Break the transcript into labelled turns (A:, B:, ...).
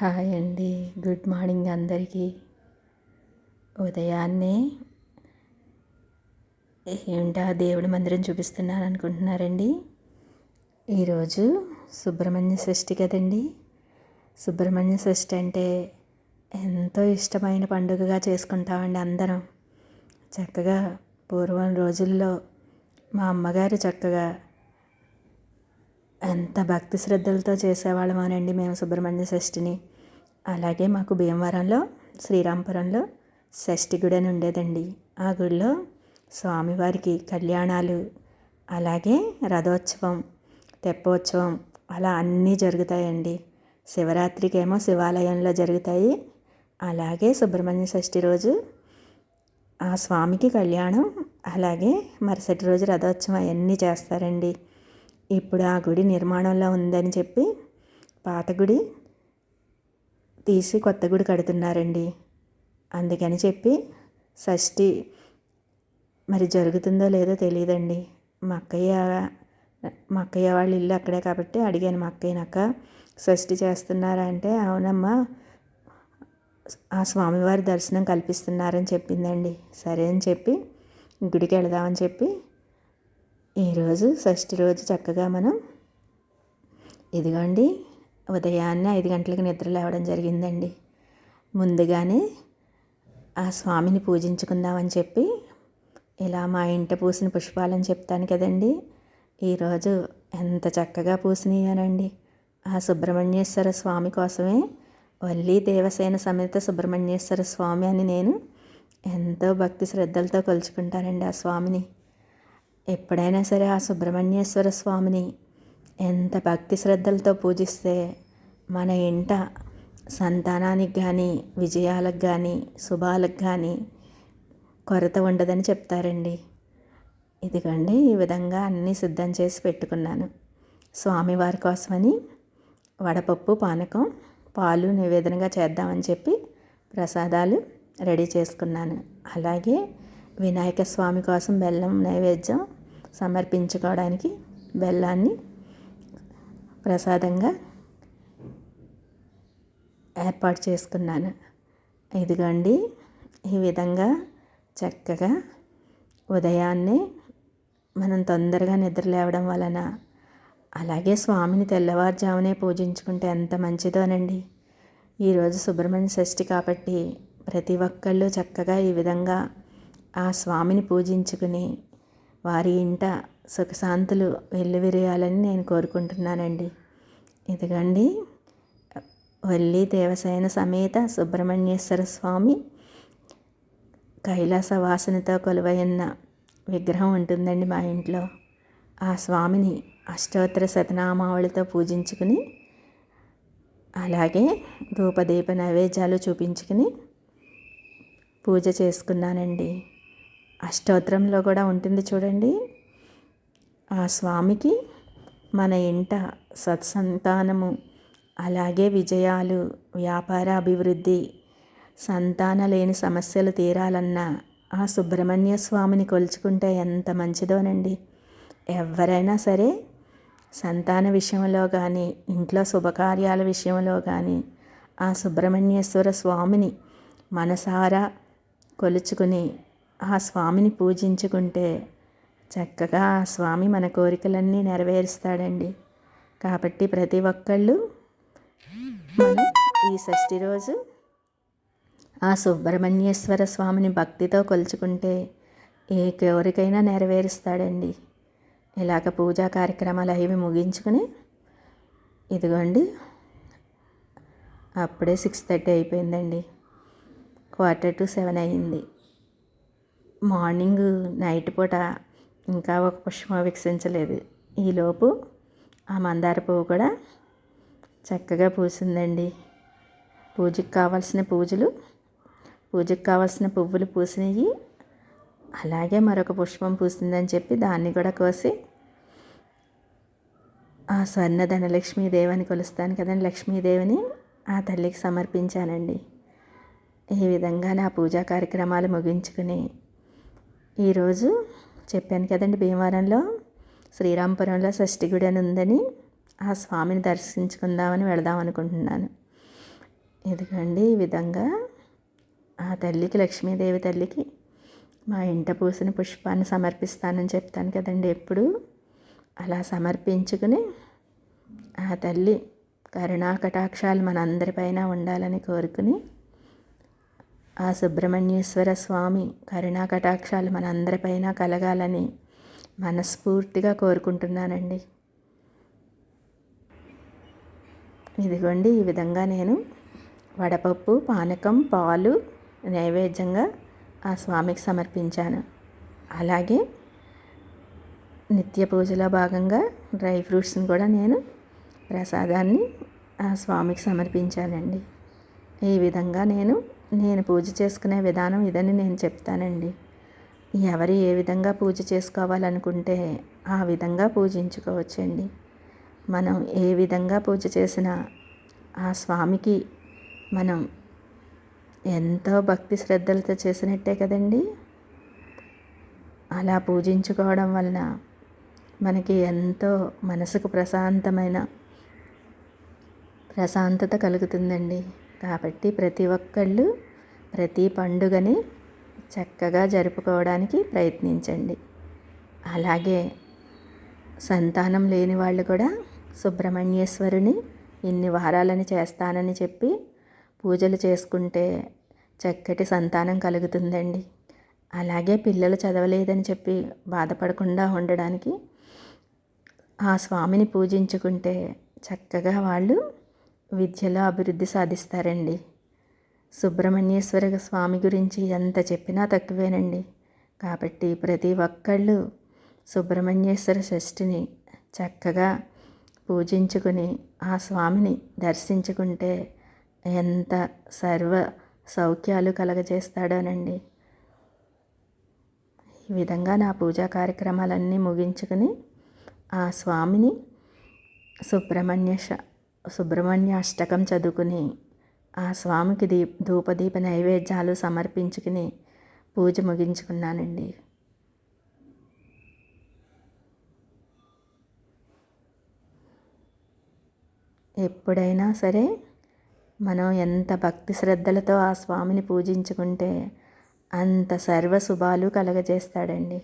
A: Hi అండి. Good morning అందరికీ. ఉదయాన్నే ఏంటా దేవుడి మందిరం చూపిస్తున్నాను అనుకుంటున్నారండి ఈరోజు సుబ్రహ్మణ్య షష్ఠి కదండి. సుబ్రహ్మణ్య షష్ఠి అంటే ఎంతో ఇష్టమైన పండుగగా చేసుకుంటామండి అందరం. చక్కగా పూర్వం రోజుల్లో మా అమ్మగారు చక్కగా ఎంత భక్తి శ్రద్ధలతో చేసేవాళ్ళమోనండి మేము సుబ్రహ్మణ్య షష్ఠిని. అలాగే మాకు భీమవరంలో శ్రీరాంపురంలో షష్ఠి గుడి అని ఉండేదండి. ఆ గుడిలో స్వామివారికి కళ్యాణాలు అలాగే రథోత్సవం తెప్పోత్సవం అలా అన్నీ జరుగుతాయండి. శివరాత్రికేమో శివాలయంలో జరుగుతాయి. అలాగే సుబ్రహ్మణ్య షష్ఠి రోజు ఆ స్వామికి కళ్యాణం అలాగే మరుసటి రోజు రథోత్సవం అవన్నీ చేస్తారండి. ఇప్పుడు ఆ గుడి నిర్మాణంలో ఉందని చెప్పి పాత గుడి తీసి కొత్త గుడి కడుతున్నారండి. అందుకని చెప్పి షష్ఠి మరి జరుగుతుందో లేదో తెలియదండి మా అక్కయ్య మా అక్కయ్య వాళ్ళ ఇల్లు అక్కడే కాబట్టి అడిగాను మా అక్క షష్ఠి చేస్తున్నారా? అంటే అవునమ్మా ఆ స్వామివారి దర్శనం కల్పిస్తున్నారని చెప్పిందండి. సరే అని చెప్పి గుడికి వెళదామని చెప్పి ఈరోజు షష్ఠి రోజు చక్కగా మనం ఇదిగోండి ఉదయాన్నే ఐదు గంటలకు నిద్ర లేవడం జరిగిందండి. ముందుగానే ఆ స్వామిని పూజించుకుందామని చెప్పి ఇలా మా ఇంట పూసిన పుష్పాలని చెప్తాను కదండి. ఈరోజు ఎంత చక్కగా పూసినాయనండి. ఆ సుబ్రహ్మణ్యేశ్వర స్వామి కోసమే వల్లి దేవసేన సమేత సుబ్రహ్మణ్యేశ్వర స్వామి అని నేను ఎంతో భక్తి శ్రద్ధలతో కొలుచుకుంటానండి ఆ స్వామిని. ఎప్పుడైనా సరే ఆ సుబ్రహ్మణ్యేశ్వర స్వామిని ఎంత భక్తి శ్రద్ధలతో పూజిస్తే మన ఇంట సంతానానికి కానీ విజయాలకు కానీ శుభాలకు కానీ కొరత ఉండదని చెప్తారండి. ఇదిగండి ఈ విధంగా అన్నీ సిద్ధం చేసి పెట్టుకున్నాను. స్వామివారి కోసమని వడపప్పు పానకం పాలు నివేదనగా చేద్దామని చెప్పి ప్రసాదాలు రెడీ చేసుకున్నాను. అలాగే వినాయక స్వామి కోసం బెల్లం నైవేద్యం సమర్పించుకోవడానికి బెల్లాన్ని ప్రసాదంగా ఏర్పాటు చేసుకున్నాను. ఇదిగోండి ఈ విధంగా చక్కగా ఉదయాన్నే మనం తొందరగా నిద్ర లేవడం వలన అలాగే స్వామిని తెల్లవారుజామునే పూజించుకుంటే ఎంత మంచిదోనండి. ఈరోజు సుబ్రహ్మణ్య షష్ఠి కాబట్టి ప్రతి ఒక్కళ్ళు చక్కగా ఈ విధంగా ఆ స్వామిని పూజించుకుని వారి ఇంట సుఖశాంతులు వెల్లువిరియాలని నేను కోరుకుంటున్నానండి. ఇదిగండి వల్లి దేవసేన సమేత సుబ్రహ్మణ్యేశ్వర స్వామి కైలాస వాసనతో కొలువైన విగ్రహం ఉంటుందండి మా ఇంట్లో. ఆ స్వామిని అష్టోత్తర శతనామావళితో పూజించుకుని అలాగే ధూపదీప నైవేద్యాలు చూపించుకుని పూజ చేసుకున్నానండి. అష్టోత్తరంలో కూడా ఉంటుంది చూడండి. ఆ స్వామికి మన ఇంట సత్సంతానము అలాగే విజయాలు వ్యాపార అభివృద్ధి సంతాన లేని సమస్యలు తీరాలన్నా ఆ సుబ్రహ్మణ్య స్వామిని కొలుచుకుంటే ఎంత మంచిదోనండి. ఎవరైనా సరే సంతాన విషయంలో కానీ ఇంట్లో శుభకార్యాల విషయంలో కానీ ఆ సుబ్రహ్మణ్యేశ్వర స్వామిని మనసారా కొలుచుకుని ఆ స్వామిని పూజించుకుంటే చక్కగా ఆ స్వామి మన కోరికలన్నీ నెరవేరుస్తాడండి. కాబట్టి ప్రతి ఒక్కళ్ళు మనం ఈ షష్ఠి రోజు ఆ సుబ్రహ్మణ్యేశ్వర స్వామిని భక్తితో కొలుచుకుంటే ఏ కోరికైనా నెరవేరుస్తాడండి. ఇలాగ పూజా కార్యక్రమాలు అవి ముగించుకుని ఇదిగోండి అప్పుడే సిక్స్ థర్టీ అయిపోయిందండి. క్వార్టర్ టు సెవెన్ అయ్యింది మార్నింగ్ నైట్ పూట ఇంకా ఒక పుష్పం వికసించలేదు ఈలోపు ఆ మందార పువ్వు కూడా చక్కగా పూసిందండి. పూజకి కావాల్సిన పూజలు పూజకి కావాల్సిన పువ్వులు పూసినవి అలాగే మరొక పుష్పం పూసిందని చెప్పి దాన్ని కూడా కోసి ఆ స్వర్ణ ధనలక్ష్మీదేవిని కొలుస్తాను కదండి లక్ష్మీదేవిని ఆ తల్లికి సమర్పించానండి. ఈ విధంగా నా పూజా కార్యక్రమాలు ముగించుకుని ఈరోజు చెప్పాను కదండి భీమవరంలో శ్రీరాంపురంలో షష్ఠి గుడి అని ఉందని. ఆ స్వామిని దర్శించుకుందామని వెళదాం అనుకుంటున్నాను. ఎందుకండి ఈ విధంగా ఆ తల్లికి లక్ష్మీదేవి తల్లికి మా ఇంట పూసిన పుష్పాన్ని సమర్పిస్తానని చెప్తాను కదండి ఎప్పుడు. అలా సమర్పించుకుని ఆ తల్లి కరుణా కటాక్షాలు మనందరిపైన ఉండాలని కోరుకుని ఆ సుబ్రహ్మణ్యేశ్వర స్వామి కరుణా కటాక్షాలు మనందరిపైన కలగాలని మనస్ఫూర్తిగా కోరుకుంటున్నానండి. ఇదిగోండి ఈ విధంగా నేను వడపప్పు పానకం పాలు నైవేద్యంగా ఆ స్వామికి సమర్పించాను. అలాగే నిత్య పూజలో భాగంగా డ్రై ఫ్రూట్స్ని కూడా నేను ప్రసాదాన్ని ఆ స్వామికి సమర్పించానండి. ఈ విధంగా నేను నేను పూజ చేసుకునే విధానం ఇదని నేను చెప్తానండి. ఎవరు ఏ విధంగా పూజ చేసుకోవాలనుకుంటే ఆ విధంగా పూజించుకోవచ్చండి. మనం ఏ విధంగా పూజ చేసినా ఆ స్వామికి మనం ఎంతో భక్తి శ్రద్ధలతో చేసినట్టే కదండి. అలా పూజించుకోవడం వలన మనకి ఎంతో మనసుకు ప్రశాంతమైన ప్రశాంతత కలుగుతుందండి. కాబట్టి ప్రతి ఒక్కళ్ళు ప్రతి పండుగని చక్కగా జరుపుకోవడానికి ప్రయత్నించండి. అలాగే సంతానం లేని వాళ్ళు కూడా సుబ్రహ్మణ్యేశ్వరుని ఇన్ని వారాలని చేస్తానని చెప్పి పూజలు చేసుకుంటే చక్కటి సంతానం కలుగుతుందండి. అలాగే పిల్లలు చదవలేదని చెప్పి బాధపడకుండా ఉండడానికి ఆ స్వామిని పూజించుకుంటే చక్కగా వాళ్ళు విద్యలో అభివృద్ధి సాధిస్తారండి. సుబ్రహ్మణ్యేశ్వర స్వామి గురించి ఎంత చెప్పినా తక్కువేనండి. కాబట్టి ప్రతి ఒక్కళ్ళు సుబ్రహ్మణ్యేశ్వర షష్ఠిని చక్కగా పూజించుకుని ఆ స్వామిని దర్శించుకుంటే ఎంత సర్వ సౌఖ్యాలు కలగజేస్తాడోనండి. ఈ విధంగా నా పూజా కార్యక్రమాలన్నీ ముగించుకుని ఆ స్వామిని సుబ్రహ్మణ్య సుబ్రహ్మణ్య అష్టకం చదువుకుని ఆ స్వామికి దీప్ ధూపదీప నైవేద్యాలు సమర్పించుకుని పూజ ముగించుకున్నానండి. ఎప్పుడైనా సరే మనం ఎంత భక్తి శ్రద్ధలతో ఆ స్వామిని పూజించుకుంటే అంత సర్వ శుభాలు కలగజేస్తాడండి.